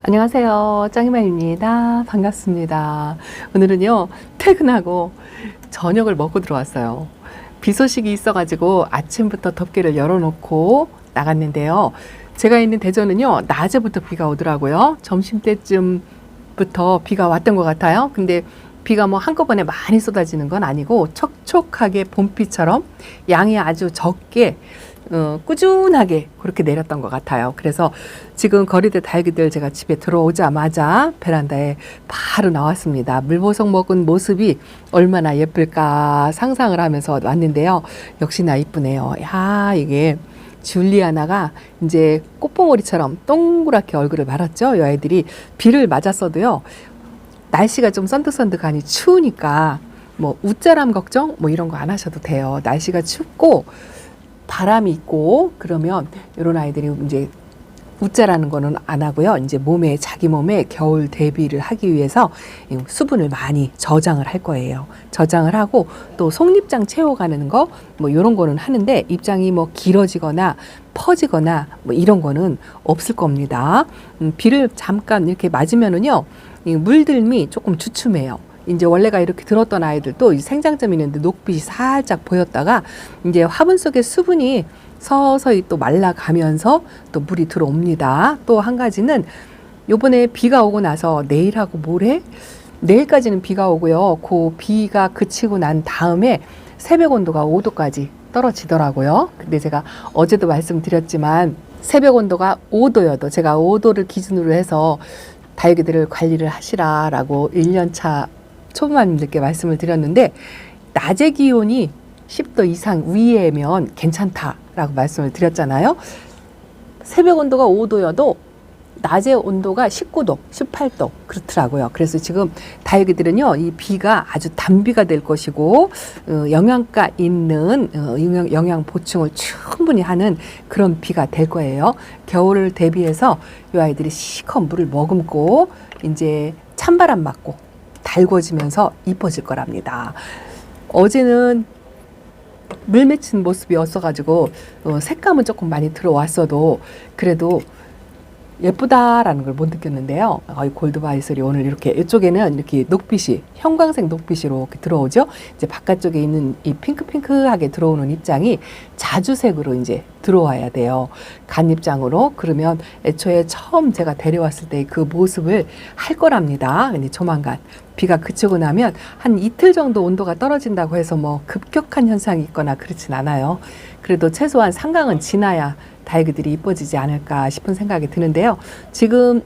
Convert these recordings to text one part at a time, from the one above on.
안녕하세요. 짱이만입니다. 반갑습니다. 오늘은요, 퇴근하고 저녁을 먹고 들어왔어요. 비 소식이 있어가지고 아침부터 덮개를 열어놓고 나갔는데요. 제가 있는 대전은요, 낮에부터 비가 오더라고요. 점심때쯤부터 비가 왔던 것 같아요. 근데 비가 뭐 한꺼번에 많이 쏟아지는 건 아니고 촉촉하게 봄비처럼 양이 아주 적게 어, 꾸준하게 그렇게 내렸던 것 같아요. 그래서 지금 거리대 달기들 제가 집에 들어오자마자 베란다에 바로 나왔습니다. 물보석 먹은 모습이 얼마나 예쁠까 상상을 하면서 왔는데요. 역시나 이쁘네요. 야, 이게 줄리아나가 이제 꽃봉오리처럼 동그랗게 얼굴을 말았죠. 이 아이들이 비를 맞았어도요. 날씨가 좀 선득선득하니 추우니까 뭐 웃자람 걱정 뭐 이런 거 안 하셔도 돼요. 날씨가 춥고 바람이 있고 그러면 이런 아이들이 이제 웃자라는 거는 안 하고요. 이제 몸에 자기 몸에 겨울 대비를 하기 위해서 이 수분을 많이 저장을 할 거예요. 저장을 하고 또 속립장 채워가는 거 뭐 이런 거는 하는데 입장이 뭐 길어지거나 퍼지거나 뭐 이런 거는 없을 겁니다. 음, 비를 잠깐 이렇게 맞으면은요, 이 물들미 조금 주춤해요. 이제 원래가 이렇게 들었던 아이들도 이 생장점 있는데 녹빛이 살짝 보였다가 이제 화분 속에 수분이 서서히 또 말라가면서 또 물이 들어옵니다. 또 한 가지는 요번에 비가 오고 나서 내일하고 모레 내일까지는 비가 오고요. 그 비가 그치고 난 다음에 새벽 온도가 5도까지 떨어지더라고요. 근데 제가 어제도 말씀드렸지만 새벽 온도가 5도여도 제가 5도를 기준으로 해서 다육이들을 관리를 하시라라고 1년차 초보마님들께 말씀을 드렸는데 낮의 기온이 10도 이상 위에면 괜찮다라고 말씀을 드렸잖아요. 새벽 온도가 5도여도 낮의 온도가 19도, 18도 그렇더라고요. 그래서 지금 다육이들은요, 이 비가 아주 단비가 될 것이고 어, 영양가 있는 어, 영양, 영양 보충을 충분히 하는 그런 비가 될 거예요. 겨울을 대비해서 이 아이들이 시커 물을 머금고 이제 찬바람 맞고 달궈지면서 이뻐질 거랍니다. 어제는 물 맺힌 모습이었어가지고 어, 색감은 조금 많이 들어왔어도 그래도 예쁘다라는 걸 못 느꼈는데요. 거의 골드 바이설이 오늘 이렇게 이쪽에는 이렇게 녹빛이 형광색 이렇게 들어오죠. 이제 바깥쪽에 있는 이 핑크핑크하게 들어오는 입장이 자주색으로 이제 들어와야 돼요. 간 입장으로 그러면 애초에 처음 제가 데려왔을 때 그 모습을 할 거랍니다. 근데 조만간 비가 그치고 나면 한 이틀 정도 온도가 떨어진다고 해서 뭐 급격한 현상이 있거나 그렇진 않아요. 그래도 최소한 상강은 지나야 다육이들이 이뻐지지 않을까 싶은 생각이 드는데요. 지금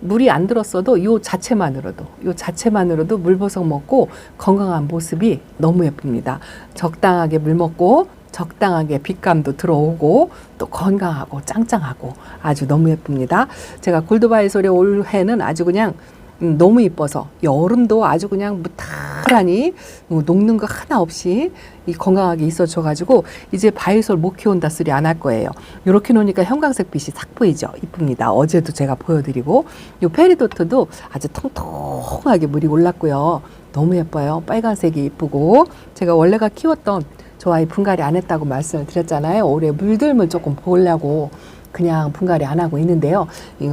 물이 안 들었어도 요 자체만으로도 요 자체만으로도 물보석 먹고 건강한 모습이 너무 예쁩니다. 적당하게 물 먹고 적당하게 빛감도 들어오고 또 건강하고 짱짱하고 아주 너무 예쁩니다. 제가 골드바이솔의 올해는 아주 그냥 음, 너무 이뻐서 여름도 아주 그냥 무탈 하니 뭐 녹는 거 하나 없이 이 건강하게 있어줘 가지고 이제 바이솔 못 키운다 소리 안 할 거예요. 이렇게 놓으니까 형광색 빛이 싹 보이죠. 이쁩니다. 어제도 제가 보여드리고 요 페리도트도 아주 통통하게 물이 올랐고요. 너무 예뻐요. 빨간색이 이쁘고 제가 원래가 키웠던 저 아이 분갈이 안 했다고 말씀을 드렸잖아요. 올해 물들물 조금 보려고 그냥 분갈이 안 하고 있는데요.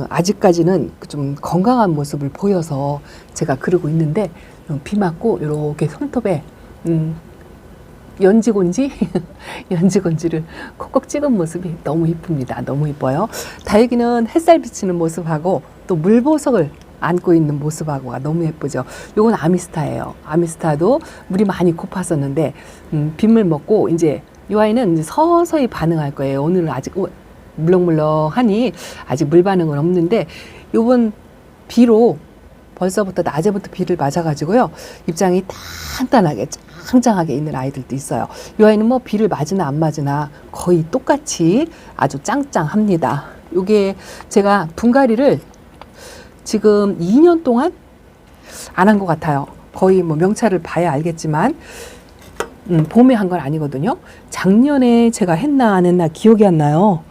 아직까지는 좀 건강한 모습을 보여서 제가 그러고 있는데 음, 비 맞고 이렇게 손톱에 음, 연지곤지 연지곤지를 콕콕 찍은 모습이 너무 이쁩니다. 너무 이뻐요. 다육이는 햇살 비치는 모습하고 또 물보석을 안고 있는 모습하고가 너무 예쁘죠. 요건 아미스타예요. 아미스타도 물이 많이 고팠었는데 음, 빗물 먹고 이제 이 아이는 이제 서서히 반응할 거예요. 오늘은 아직 오- 물렁물렁하니 아직 물 반응은 없는데 요번 비로 벌써부터 낮에부터 비를 맞아가지고요 입장이 단단하게 짱짱하게 있는 아이들도 있어요. 이 아이는 뭐 비를 맞으나 안 맞으나 거의 똑같이 아주 짱짱합니다. 요게 제가 분갈이를 지금 2년 동안 안 한 것 같아요. 거의 뭐 명찰을 봐야 알겠지만 음, 봄에 한 건 아니거든요. 작년에 제가 했나 안 했나 기억이 안 나요.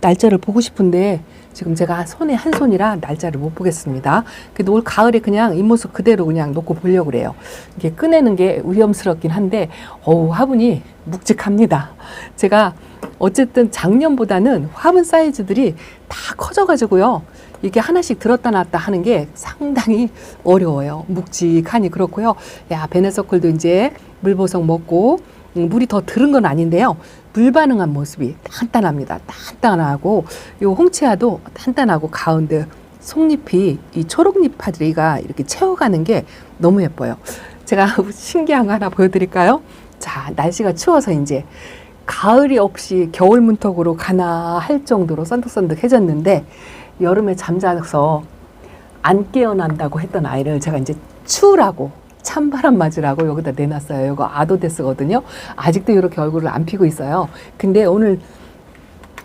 날짜를 보고 싶은데 지금 제가 손에 한 손이라 날짜를 못 보겠습니다. 그래도 올 가을에 그냥 이 모습 그대로 그냥 놓고 보려고 그래요. 이게 꺼내는 게 위험스럽긴 한데 어우 화분이 묵직합니다. 제가 어쨌든 작년보다는 화분 사이즈들이 다 커져가지고요. 이게 하나씩 들었다 놨다 하는 게 상당히 어려워요. 묵직하니 그렇고요. 야, 베네서클도 이제 물보석 먹고 음, 물이 더 들은 건 아닌데요. 물 반응한 모습이 단단합니다. 단단하고 요 홍채아도 단단하고 가운데 속잎이 이 초록잎 파들이가 이렇게 채워가는 게 너무 예뻐요. 제가 신기한 거 하나 보여드릴까요? 자, 날씨가 추워서 이제 가을이 없이 겨울 문턱으로 가나 할 정도로 썬득썬득해졌는데 여름에 잠자서 안 깨어난다고 했던 아이를 제가 이제 추우라고 찬바람 맞으라고 여기다 내놨어요. 이거 아도데스거든요. 아직도 이렇게 얼굴을 안 피고 있어요. 근데 오늘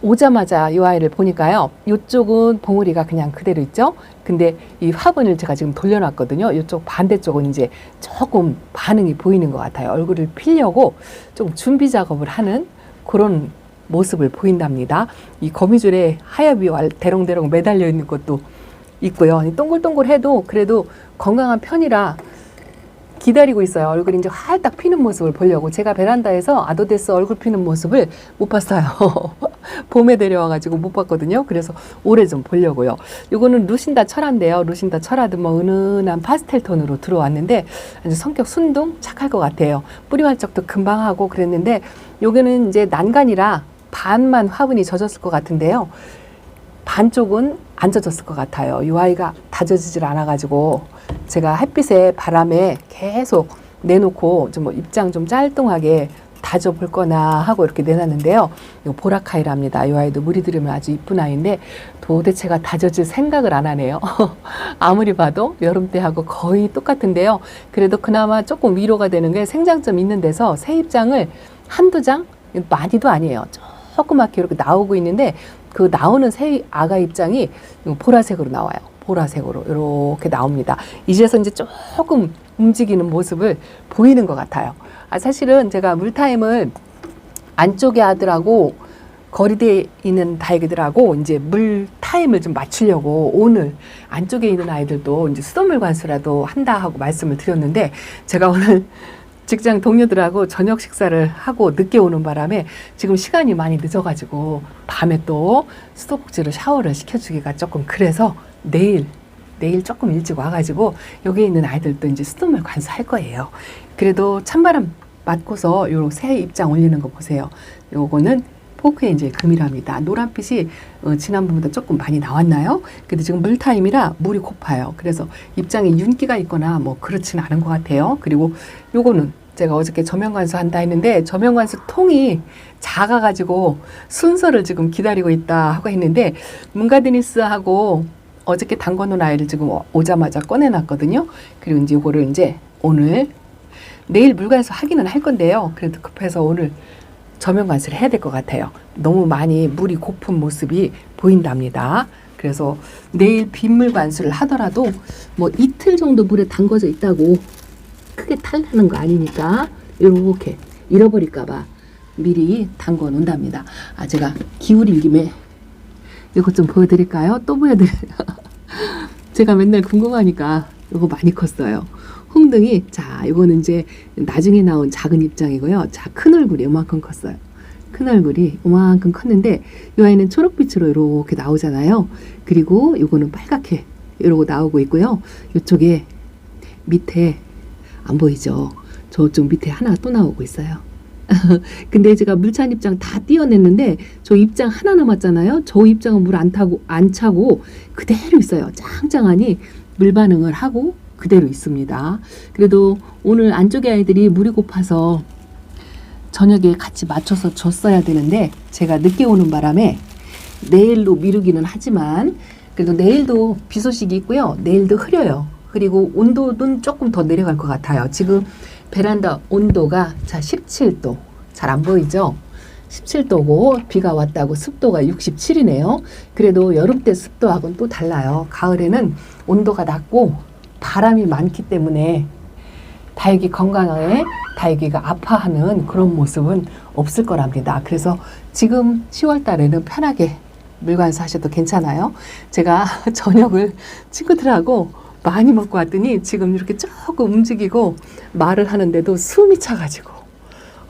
오자마자 이 아이를 보니까요. 이쪽은 봉우리가 그냥 그대로 있죠. 근데 이 화분을 제가 지금 돌려놨거든요. 이쪽 반대쪽은 이제 조금 반응이 보이는 것 같아요. 얼굴을 피려고 좀 준비 작업을 하는 그런 모습을 보인답니다. 이 거미줄에 하얗이 왈- 대롱대롱 매달려 있는 것도 있고요. 동글동글해도 그래도 건강한 편이라 기다리고 있어요. 얼굴이 이제 활딱 피는 모습을 보려고 제가 베란다에서 아도데스 얼굴 피는 모습을 못 봤어요. 봄에 데려와가지고 못 봤거든요. 그래서 올해 좀 보려고요. 요거는 루신다 철화인데요. 루신다 철화도 뭐 은은한 파스텔 톤으로 들어왔는데 아주 성격 순둥 착할 것 같아요. 뿌리 활적도 금방 하고 그랬는데 요거는 이제 난간이라 반만 화분이 젖었을 것 같은데요. 반쪽은 안 젖었을 것 같아요. 이 아이가 다져지질 않아가지고 제가 햇빛에 바람에 계속 내놓고 좀 뭐 입장 좀 짤뚱하게 다져 볼 거나 하고 이렇게 내놨는데요. 이 보라카이랍니다. 이 아이도 물이 들으면 아주 이쁜 아이인데 도대체가 다져질 생각을 안 하네요. 아무리 봐도 여름 때하고 거의 똑같은데요. 그래도 그나마 조금 위로가 되는 게 생장점 있는 데서 새 입장을 한두 장 많이도 아니에요. 조그맣게 이렇게 나오고 있는데 그 나오는 새 아가 입장이 보라색으로 나와요. 보라색으로 이렇게 나옵니다. 이제서 이제 조금 움직이는 모습을 보이는 것 같아요. 아, 사실은 제가 물타임을 안쪽에 아들하고 거리대에 있는 다이기들하고 이제 물 타임을 좀 맞추려고 오늘 안쪽에 있는 아이들도 이제 수돗물 관수라도 한다 하고 말씀을 드렸는데 제가 오늘 직장 동료들하고 저녁 식사를 하고 늦게 오는 바람에 지금 시간이 많이 늦어가지고 밤에 또 수도꼭지로 샤워를 시켜주기가 조금 그래서 내일 내일 조금 일찍 와가지고 여기 있는 아이들도 이제 수돗물 관수할 거예요. 그래도 찬바람 맞고서 요새 입장 올리는 거 보세요. 요거는 포크에 이제 금이랍니다. 노란빛이 어, 지난번보다 조금 많이 나왔나요? 근데 지금 물타임이라 물이 고파요. 그래서 입장에 윤기가 있거나 뭐 그렇지는 않은 것 같아요. 그리고 요거는 제가 어저께 저명관수 한다 했는데 저명관수 통이 작아가지고 순서를 지금 기다리고 있다 하고 했는데 문가드니스하고 어저께 담궈놓은 아이를 지금 오- 오자마자 꺼내놨거든요. 그리고 이제 요거를 이제 오늘 내일 물관수 하기는 할 건데요. 그래도 급해서 오늘 저면 관수를 해야 될 것 같아요. 너무 많이 물이 고픈 모습이 보인답니다. 그래서 내일 빗물 관수를 하더라도 뭐 이틀 정도 물에 담궈져 있다고 크게 탈나는 거 아니니까 이렇게 잃어버릴까봐 미리 담궈 놓는답니다. 아 제가 기울인 김에 이것 좀 보여드릴까요? 또 보여드려. 제가 맨날 궁금하니까 이거 많이 컸어요. 홍등이 자 이거는 이제 나중에 나온 작은 입장이고요. 자 큰 얼굴이 이만큼 컸어요. 큰 얼굴이 이만큼 컸는데 이 아이는 초록빛으로 이렇게 나오잖아요. 그리고 이거는 빨갛게 이러고 나오고 있고요. 이쪽에 밑에 안 보이죠? 저쪽 밑에 하나 또 나오고 있어요. 근데 제가 물찬 입장 다 띄어냈는데 저 입장 하나 남았잖아요. 저 입장은 물 안 타고 안 차고 그대로 있어요. 짱짱하니 물 반응을 하고 그대로 있습니다. 그래도 오늘 안쪽에 아이들이 물이 고파서 저녁에 같이 맞춰서 줬어야 되는데 제가 늦게 오는 바람에 내일로 미루기는 하지만 그래도 내일도 비 소식이 있고요. 내일도 흐려요. 그리고 온도는 조금 더 내려갈 것 같아요. 지금 베란다 온도가 자 17도 잘 안 보이죠? 17도고 비가 왔다고 습도가 67이네요. 그래도 여름 때 습도하고는 또 달라요. 가을에는 온도가 낮고 바람이 많기 때문에 다육이 건강에 다육이가 아파하는 그런 모습은 없을 거랍니다. 그래서 지금 10월 달에는 편하게 물관수 하셔도 괜찮아요. 제가 저녁을 친구들하고 많이 먹고 왔더니 지금 이렇게 조금 움직이고 말을 하는데도 숨이 차가지고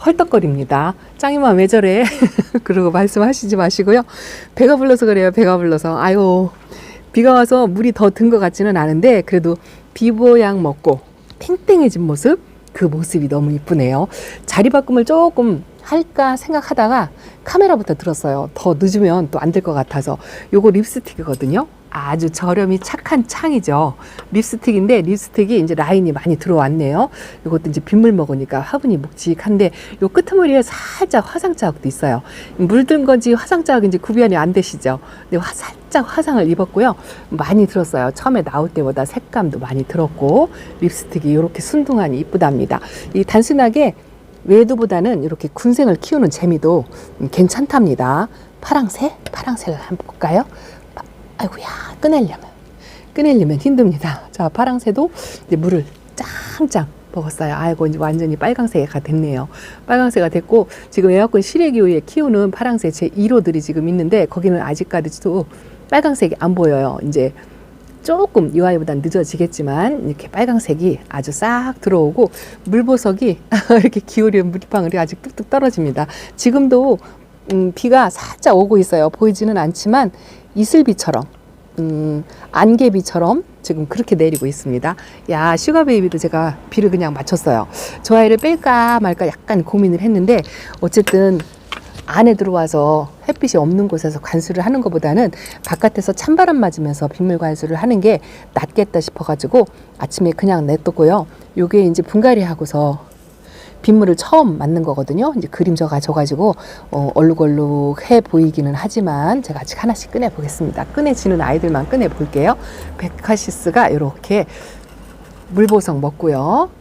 헐떡거립니다. 짱이마 왜 저래? 그러고 말씀하시지 마시고요. 배가 불러서 그래요. 배가 불러서. 아유 비가 와서 물이 더 든 것 같지는 않은데 그래도 비보약 먹고 탱탱해진 모습 그 모습이 너무 이쁘네요. 자리 바꿈을 조금 할까 생각하다가 카메라부터 들었어요. 더 늦으면 또 안 될 것 같아서 요거 립스틱이거든요. 아주 저렴이 착한 창이죠. 립스틱인데 립스틱이 이제 라인이 많이 들어왔네요. 이것도 이제 빗물 먹으니까 화분이 묵직한데 요 끄트머리에 살짝 화상 자국도 있어요. 물든 건지 화상 자국인지 구별이 안 되시죠. 근데 화, 살짝 화상을 입었고요. 많이 들었어요. 처음에 나올 때보다 색감도 많이 들었고 립스틱이 이렇게 순둥하니 이쁘답니다. 이 단순하게 외도보다는 이렇게 군생을 키우는 재미도 음, 괜찮답니다. 파랑새? 파랑새를 한번 볼까요? 파- 아이고야, 꺼내려면. 꺼내려면 힘듭니다. 자, 파랑새도 이제 물을 짱짱 먹었어요. 아이고, 이제 완전히 빨강새가 됐네요. 빨강새가 됐고, 지금 에어컨 실외기후에 키우는 파랑새 제 1호들이 지금 있는데, 거기는 아직까지도 빨강색이 안 보여요. 이제 조금 이 아이보다 늦어지겠지만 이렇게 빨강색이 아주 싹 들어오고 물보석이 이렇게 기울이는 물방울이 아직 뚝뚝 떨어집니다. 지금도 음, 비가 살짝 오고 있어요. 보이지는 않지만 이슬비처럼 음, 안개비처럼 지금 그렇게 내리고 있습니다. 야, 슈가베이비도 제가 비를 그냥 맞췄어요. 저 아이를 뺄까 말까 약간 고민을 했는데 어쨌든 안에 들어와서 햇빛이 없는 곳에서 관수를 하는 것보다는 바깥에서 찬바람 맞으면서 빗물 관수를 하는 게 낫겠다 싶어가지고 아침에 그냥 냅뒀고요. 요게 이제 분갈이 하고서 빗물을 처음 맞는 거거든요. 이제 그림자가 져가지고 어, 얼룩얼룩해 보이기는 하지만 제가 아직 하나씩 꺼내 보겠습니다. 꺼내지는 아이들만 꺼내 볼게요. 베카시스가 이렇게 물보석 먹고요.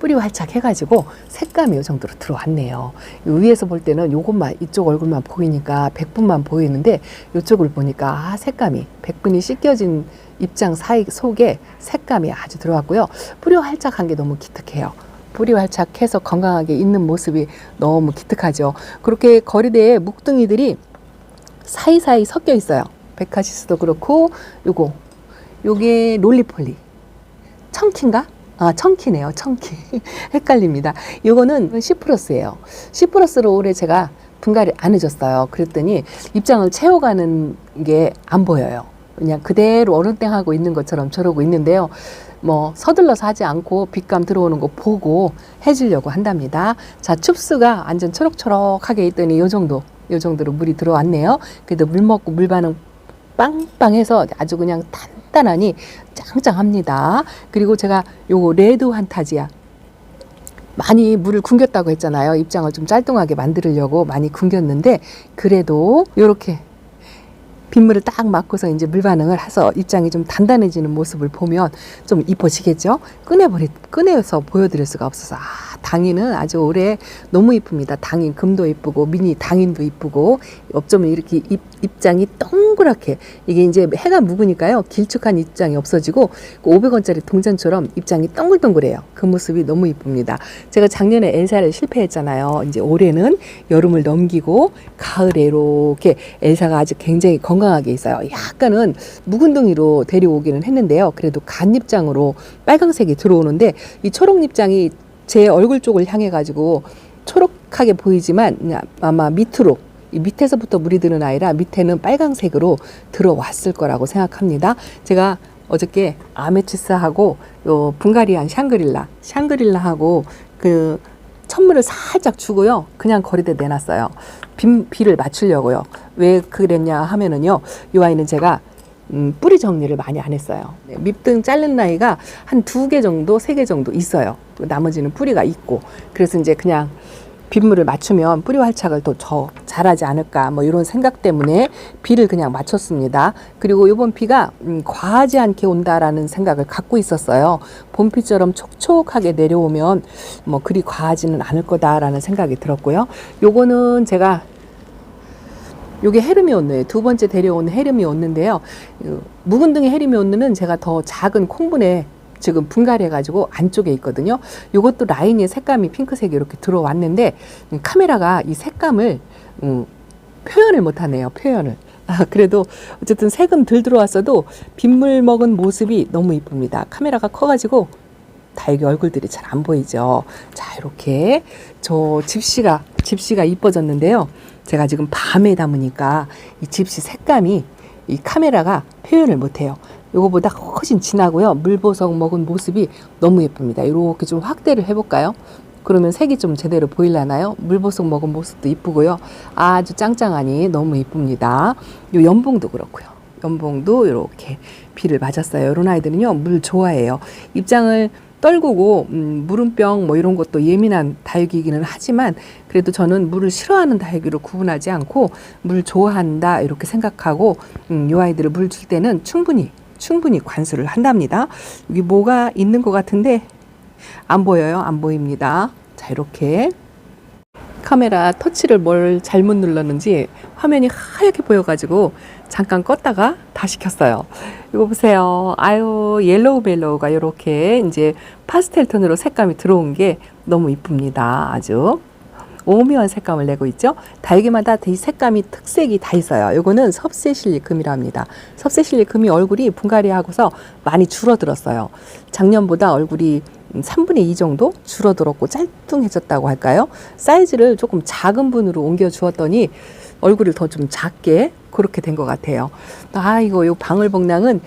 뿌리 활착 해가지고 색감이 이 정도로 들어왔네요. 이 위에서 볼 때는 요것만 이쪽 얼굴만 보이니까 백분만 보이는데 이쪽을 보니까 아, 색감이 백분이 씻겨진 입장 사이 속에 색감이 아주 들어왔고요. 뿌리 활착한 게 너무 기특해요. 뿌리 활착해서 건강하게 있는 모습이 너무 기특하죠. 그렇게 거리대에 묵둥이들이 사이사이 섞여 있어요. 베카시스도 그렇고 요거 요게 롤리폴리 청키인가? 아, 청키네요. 청키. 헷갈립니다. 요거는 시프러스예요. 시프러스로 올해 제가 분갈이 안 해줬어요. 그랬더니 입장을 채워가는 게 안 보여요. 그냥 그대로 얼음땡하고 있는 것처럼 저러고 있는데요. 뭐 서둘러서 하지 않고 빛감 들어오는 거 보고 해주려고 한답니다. 자, 춥스가 완전 초록초록하게 있더니 요 정도, 요 정도로 물이 들어왔네요. 그래도 물 먹고 물 반응 빵빵해서 아주 그냥 단단하니 짱짱합니다. 그리고 제가 요거 레드 환타지아 많이 물을 굶겼다고 했잖아요. 입장을 좀 짤뚱하게 만들려고 많이 굶겼는데 그래도 요렇게 빗물을 딱 맞고서 이제 물 반응을 해서 입장이 좀 단단해지는 모습을 보면 좀 이뻐지겠죠? 꺼내버리, 꺼내서 보여드릴 수가 없어서. 아, 당인은 아주 올해 너무 이쁩니다. 당인 금도 이쁘고, 미니 당인도 이쁘고, 어쩌면 이렇게 입, 입장이 동그랗게, 이게 이제 해가 묵으니까요. 길쭉한 입장이 없어지고, 500원짜리 동전처럼 입장이 동글동글해요. 그 모습이 너무 이쁩니다. 제가 작년에 엘사를 실패했잖아요. 이제 올해는 여름을 넘기고, 가을에 이렇게 엘사가 아주 굉장히 건 강하게 있어요. 약간은 묵은둥이로 데려오기는 했는데요. 그래도 간입장으로 빨강색이 들어오는데 이 초록잎장이 제 얼굴 쪽을 향해 가지고 초록하게 보이지만 아마 밑으로 이 밑에서부터 물이 드는 아이라 밑에는 빨강색으로 들어왔을 거라고 생각합니다. 제가 어저께 아메치스하고 요 분가리안 샹그릴라, 샹그릴라하고 그 천물을 살짝 주고요. 그냥 거리대 내놨어요. 비, 비를 맞추려고요. 왜 그랬냐 하면은요. 이 아이는 제가 음, 뿌리 정리를 많이 안 했어요. 네, 밑등 자른 나이가 한 두 개 정도, 세 개 정도 있어요. 또 나머지는 뿌리가 있고. 그래서 이제 그냥 빗물을 맞추면 뿌리 활착을 더저 잘하지 않을까 뭐 이런 생각 때문에 비를 그냥 맞췄습니다. 그리고 이번 비가 음, 과하지 않게 온다라는 생각을 갖고 있었어요. 봄비처럼 촉촉하게 내려오면 뭐 그리 과하지는 않을 거다라는 생각이 들었고요. 요거는 제가 요게 헤르미온느예요. 두 번째 데려온 헤르미온느인데요. 어, 묵은둥이 헤르미온느는 제가 더 작은 콩분에 지금 분갈이 해가지고 안쪽에 있거든요. 요것도 라인의 색감이 핑크색이 이렇게 들어왔는데 음, 카메라가 이 색감을 음, 표현을 못하네요. 표현을. 아, 그래도 어쨌든 색은 덜 들어왔어도 빗물 먹은 모습이 너무 이쁩니다. 카메라가 커가지고 다육이 얼굴들이 잘 안 보이죠. 자, 이렇게 저 집시가 집시가 이뻐졌는데요. 제가 지금 밤에 담으니까 이 집시 색감이 이 카메라가 표현을 못해요. 요거보다 훨씬 진하고요. 물보석 먹은 모습이 너무 예쁩니다. 이렇게 좀 확대를 해볼까요? 그러면 색이 좀 제대로 보일라나요? 물보석 먹은 모습도 이쁘고요. 아주 짱짱하니 너무 이쁩니다. 요 연봉도 그렇고요. 연봉도 이렇게 비를 맞았어요. 이런 아이들은요 물 좋아해요. 입장을 떨구고 음, 물음병 뭐 이런 것도 예민한 다육이기는 하지만 그래도 저는 물을 싫어하는 다육이로 구분하지 않고 물 좋아한다 이렇게 생각하고 음, 이 아이들을 물 줄 때는 충분히 충분히 관수를 한답니다. 여기 뭐가 있는 것 같은데 안 보여요. 안 보입니다. 자 이렇게 카메라 터치를 뭘 잘못 눌렀는지 화면이 하얗게 보여가지고 잠깐 껐다가 다시 켰어요. 이거 보세요. 아유, 옐로우 벨로우가 이렇게 이제 파스텔 톤으로 색감이 들어온 게 너무 이쁩니다. 아주. 오묘한 색감을 내고 있죠. 달기마다 이 색감이 특색이 다 있어요. 요거는 섭세실리금이라 합니다. 섭세실리금이 얼굴이 분갈이하고서 많이 줄어들었어요. 작년보다 얼굴이 3분의 2 정도 줄어들었고 짤뚱해졌다고 할까요? 사이즈를 조금 작은 분으로 옮겨 주었더니 얼굴을 더 좀 작게 그렇게 된 것 같아요. 아, 이거 요 방울복랑은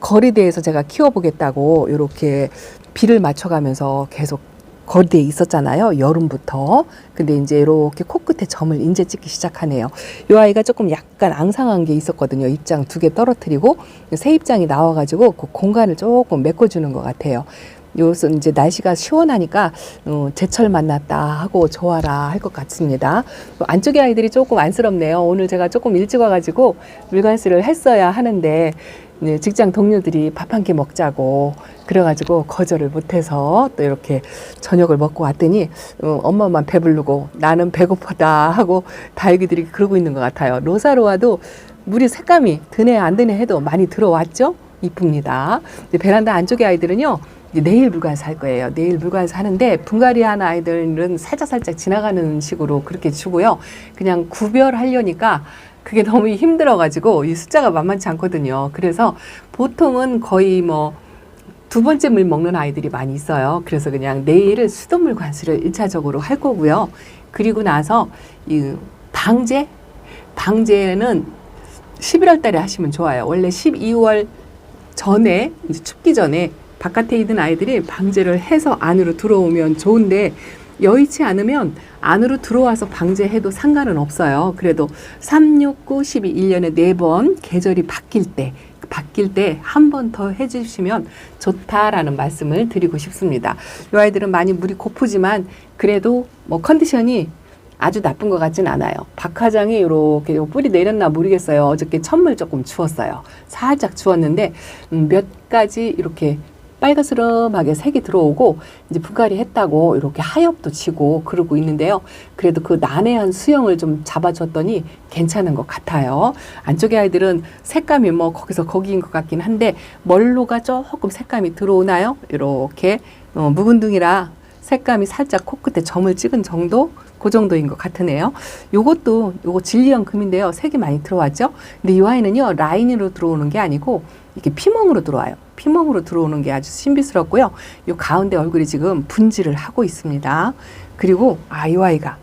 거리대에서 제가 키워보겠다고 이렇게 비를 맞춰가면서 계속 거리대에 있었잖아요. 여름부터. 근데 이제 이렇게 코끝에 점을 이제 찍기 시작하네요. 이 아이가 조금 약간 앙상한 게 있었거든요. 입장 두 개 떨어뜨리고 새 입장이 나와가지고 그 공간을 조금 메꿔주는 것 같아요. 요새 이제 날씨가 시원하니까 어, 제철 만났다 하고 좋아라 할 것 같습니다. 안쪽에 아이들이 조금 안쓰럽네요. 오늘 제가 조금 일찍 와가지고 물관수를 했어야 하는데 네, 직장 동료들이 밥 한 끼 먹자고 그래가지고 거절을 못해서 또 이렇게 저녁을 먹고 왔더니 어, 엄마만 배부르고 나는 배고프다 하고 다육이들이 그러고 있는 것 같아요. 로사로와도 물이 색감이 드네 안 드네 해도 많이 들어왔죠? 이쁩니다. 베란다 안쪽에 아이들은요. 내일 물관사 할 거예요. 내일 물관사 하는데 분갈이 한 아이들은 살짝살짝 지나가는 식으로 그렇게 주고요. 그냥 구별하려니까 그게 너무 힘들어가지고 이 숫자가 만만치 않거든요. 그래서 보통은 거의 뭐 두 번째 물 먹는 아이들이 많이 있어요. 그래서 그냥 내일은 수돗물 관수를 일차적으로할 거고요. 그리고 나서 이 방제? 방제는 11월 달에 하시면 좋아요. 원래 12월 전에 이제 춥기 전에 바깥에 있는 아이들이 방제를 해서 안으로 들어오면 좋은데 여의치 않으면 안으로 들어와서 방제해도 상관은 없어요. 그래도 3, 6, 9, 12, 1년에 네번 계절이 바뀔 때 바뀔 때 한 번 더 해주시면 좋다라는 말씀을 드리고 싶습니다. 이 아이들은 많이 물이 고프지만 그래도 뭐 컨디션이 아주 나쁜 것 같진 않아요. 박화장이 이렇게 뿌리 내렸나 모르겠어요. 어저께 천물 조금 주웠어요. 살짝 주웠는데 음, 몇 가지 이렇게 빨간스름하게 색이 들어오고 이제 분갈이 했다고 이렇게 하엽도 지고 그러고 있는데요. 그래도 그 난해한 수영을 좀 잡아줬더니 괜찮은 것 같아요. 안쪽에 아이들은 색감이 뭐 거기서 거기인 것 같긴 한데 멀로가 조금 색감이 들어오나요? 이렇게 어, 묵은둥이라 색감이 살짝 코끝에 점을 찍은 정도 그 정도인 것 같으네요. 요것도 요거 진리형 금인데요. 색이 많이 들어왔죠. 근데 이 아이는요 라인으로 들어오는 게 아니고 이렇게 피멍으로 들어와요. 피멍으로 들어오는 게 아주 신비스럽고요. 요 가운데 얼굴이 지금 분질을 하고 있습니다. 그리고 아 이 아이가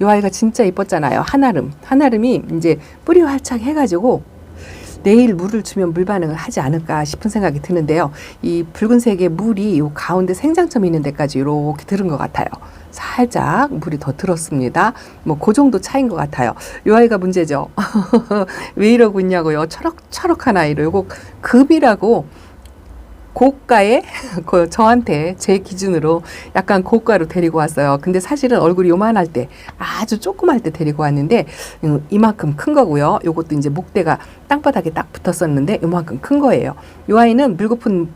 이 아이가 진짜 이뻤잖아요. 한아름 한아름이 이제 뿌리 활착 해가지고 내일 물을 주면 물 반응을 하지 않을까 싶은 생각이 드는데요. 이 붉은색의 물이 요 가운데 생장점 있는 데까지 이렇게 들은 것 같아요. 살짝 물이 더 들었습니다. 뭐 그 정도 차인 것 같아요. 요 아이가 문제죠. 왜 이러고 있냐고요. 철럭철럭한 아이로 요거 급이라고 고가에 그 저한테 제 기준으로 약간 고가로 데리고 왔어요. 근데 사실은 얼굴이 요만할 때 아주 조그만 때 데리고 왔는데 음, 이만큼 큰 거고요. 요것도 이제 목대가 땅바닥에 딱 붙었었는데 요만큼 큰 거예요. 요 아이는 물고픈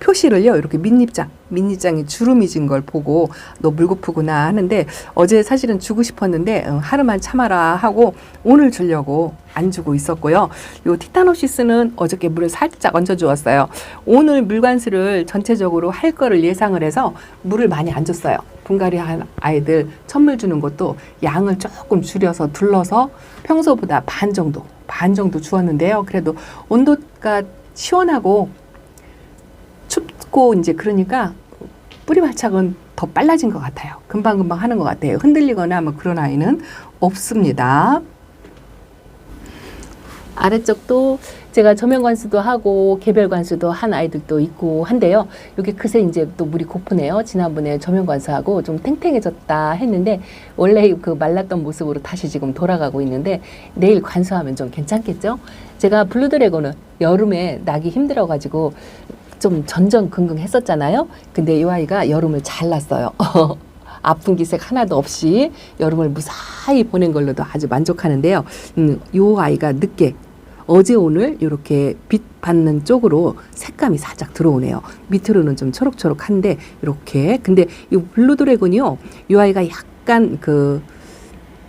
표시를요. 이렇게 밑입장 밑입장이 주름이 진 걸 보고 너 물고프구나 하는데 어제 사실은 주고 싶었는데 어, 하루만 참아라 하고 오늘 주려고 안 주고 있었고요. 요 티타노시스는 어저께 물을 살짝 얹어 주었어요. 오늘 물관수를 전체적으로 할 거를 예상을 해서 물을 많이 안 줬어요. 분갈이 한 아이들 천물 주는 것도 양을 조금 줄여서 둘러서 평소보다 반 정도 반 정도 주었는데요. 그래도 온도가 시원하고 춥고 이제 그러니까 뿌리 발착은 더 빨라진 것 같아요. 금방금방 하는 것 같아요. 흔들리거나 뭐 그런 아이는 없습니다. 아래쪽도 제가 저면 관수도 하고 개별 관수도 한 아이들도 있고 한데요. 이게 그새 이제 또 물이 고프네요. 지난번에 저면 관수하고 좀 탱탱해졌다 했는데 원래 그 말랐던 모습으로 다시 지금 돌아가고 있는데 내일 관수하면 좀 괜찮겠죠? 제가 블루드래곤은 여름에 나기 힘들어가지고 좀 전전긍긍 했었잖아요. 근데 이 아이가 여름을 잘 났어요. 아픈 기색 하나도 없이 여름을 무사히 보낸 걸로도 아주 만족하는데요. 음, 요 아이가 늦게 어제 오늘 이렇게 빛 받는 쪽으로 색감이 살짝 들어오네요. 밑으로는 좀 초록초록한데 이렇게 근데 이 블루 드래곤이요. 이 아이가 약간 그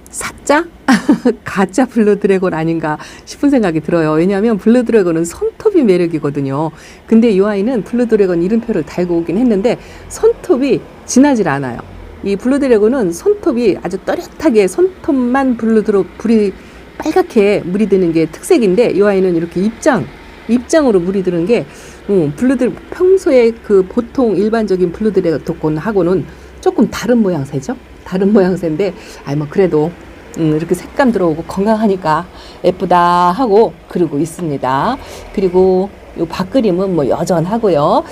사자 가짜 블루 드래곤 아닌가 싶은 생각이 들어요. 왜냐하면 블루 드래곤은 손톱이 매력이거든요. 근데 이 아이는 블루 드래곤 이름표를 달고 오긴 했는데 손톱이 진하질 않아요. 이 블루 드래곤은 손톱이 아주 또렷하게 손톱만 블루 드로 불이 빨갛게 물이 드는 게 특색인데 이 아이는 이렇게 입장 입장으로 물이 드는 게 음, 블루드 평소에 그 보통 일반적인 블루 드래곤하고는 조금 다른 모양새죠. 다른 모양새인데 아이 뭐 그래도 음, 이렇게 색감 들어오고 건강하니까 예쁘다 하고 그러고 있습니다. 그리고 요 밖그림은 뭐 여전하고요.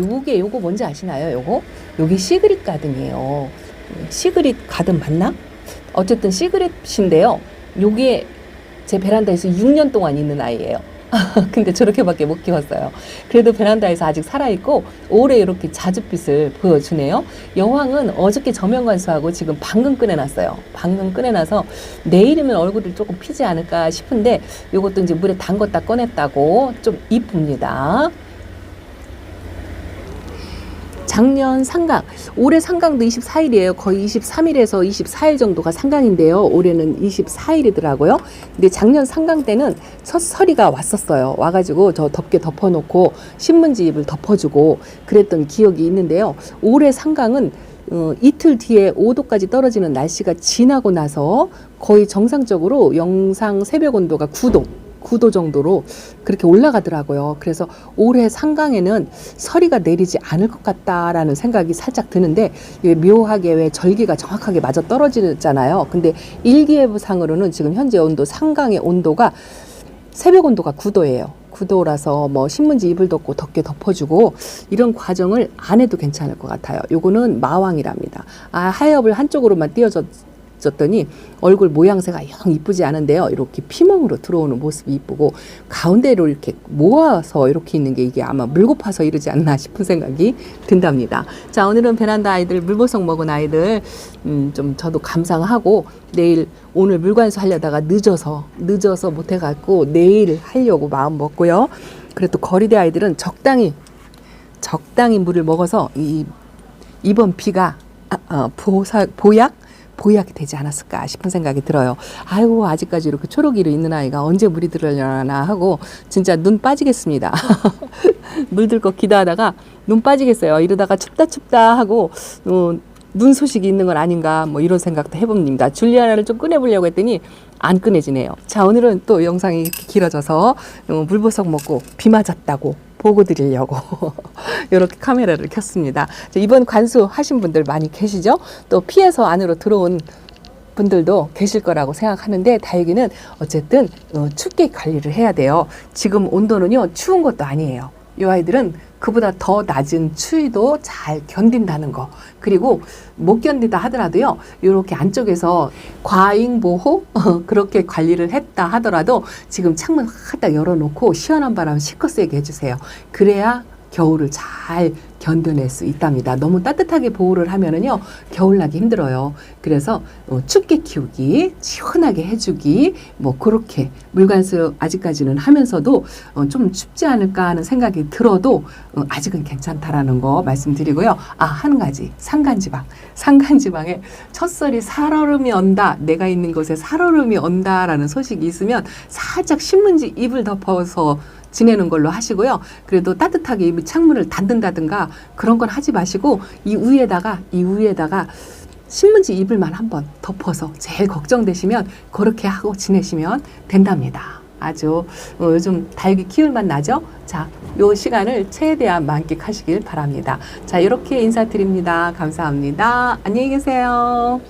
요게 요거 뭔지 아시나요? 요거 요게 시그릿 가든이에요. 시그릿 가든 맞나? 어쨌든 시그릿인데요. 요게 제 베란다에서 6년 동안 있는 아이예요. 근데 저렇게밖에 못 키웠어요. 그래도 베란다에서 아직 살아있고 올해 이렇게 자줏빛을 보여주네요. 여왕은 어저께 저면관수하고 지금 방금 꺼내놨어요. 방금 꺼내놔서 내일이면 얼굴이 조금 피지 않을까 싶은데 이것도 이제 물에 담궜다 꺼냈다고 좀 이쁩니다. 작년 상강, 올해 상강도 24일이에요. 거의 23일에서 24일 정도가 상강인데요. 올해는 24일이더라고요. 근데 작년 상강 때는 첫 서리가 왔었어요. 와가지고 저 덮개 덮어놓고 신문지입을 덮어주고 그랬던 기억이 있는데요. 올해 상강은 어, 이틀 뒤에 5도까지 떨어지는 날씨가 지나고 나서 거의 정상적으로 영상 새벽 온도가 9도 9도 정도로 그렇게 올라가더라고요. 그래서 올해 상강에는 서리가 내리지 않을 것 같다라는 생각이 살짝 드는데 묘하게 왜 절기가 정확하게 맞아 떨어지잖아요. 근데 일기예보상으로는 지금 현재 온도 상강의 온도가 새벽 온도가 9도예요. 9도라서 뭐 신문지 이불 덮고 덮개 덮어주고 이런 과정을 안 해도 괜찮을 것 같아요. 요거는 마왕이랍니다. 아 하엽을 한쪽으로만 띄워 줬 졌더니 얼굴 모양새가 영 이쁘지 않은데요. 이렇게 피멍으로 들어오는 모습이 이쁘고 가운데로 이렇게 모아서 이렇게 있는 게 이게 아마 물 고파서 이러지 않나 싶은 생각이 든답니다. 자 오늘은 베란다 아이들 물보석 먹은 아이들 음, 좀 저도 감상하고 내일 오늘 물관수 하려다가 늦어서 늦어서 못 해갖고 내일 하려고 마음 먹고요. 그래도 거리대 아이들은 적당히 적당히 물을 먹어서 이 이번 비가 아, 어, 보사, 보약 보약이 되지 않았을까 싶은 생각이 들어요. 아이고 아직까지 이렇게 초록이로 있는 아이가 언제 물이 들어려나 하고 진짜 눈 빠지겠습니다. 물들거 기도하다가 눈 빠지겠어요. 이러다가 춥다 춥다 하고 어, 눈 소식이 있는 건 아닌가 뭐 이런 생각도 해봅니다. 줄리아나를 좀 꺼내보려고 했더니 안 꺼내지네요. 자 오늘은 또 영상이 길어져서 어, 물보석 먹고 비 맞았다고 보고 드리려고 이렇게 카메라를 켰습니다. 자, 이번 관수 하신 분들 많이 계시죠? 또 피해서 안으로 들어온 분들도 계실 거라고 생각하는데 다행히는 어쨌든 어, 춥게 관리를 해야 돼요. 지금 온도는요 추운 것도 아니에요. 이 아이들은 그보다 더 낮은 추위도 잘 견딘다는 거. 그리고 못 견디다 하더라도요, 이렇게 안쪽에서 과잉 보호 그렇게 관리를 했다 하더라도 지금 창문 하딱 열어놓고 시원한 바람 실컷 쐬게 해주세요. 그래야 겨울을 잘 견뎌낼 수 있답니다. 너무 따뜻하게 보호를 하면은요 겨울 나기 힘들어요. 그래서 어, 춥게 키우기, 시원하게 해주기, 뭐 그렇게 물관수 아직까지는 하면서도 어, 좀 춥지 않을까 하는 생각이 들어도 어, 아직은 괜찮다라는 거 말씀드리고요. 아 한 가지 산간지방, 산간지방에 첫설이 살얼음이 온다, 내가 있는 곳에 살얼음이 온다라는 소식이 있으면 살짝 신문지 잎을 덮어서 지내는 걸로 하시고요. 그래도 따뜻하게 이 창문을 닫는다든가 그런 건 하지 마시고 이 위에다가 이 위에다가 신문지 이불만 한번 덮어서 제일 걱정되시면 그렇게 하고 지내시면 된답니다. 아주 어, 요즘 달기 키울만 나죠? 자, 요 시간을 최대한 만끽하시길 바랍니다. 자, 이렇게 인사드립니다. 감사합니다. 안녕히 계세요.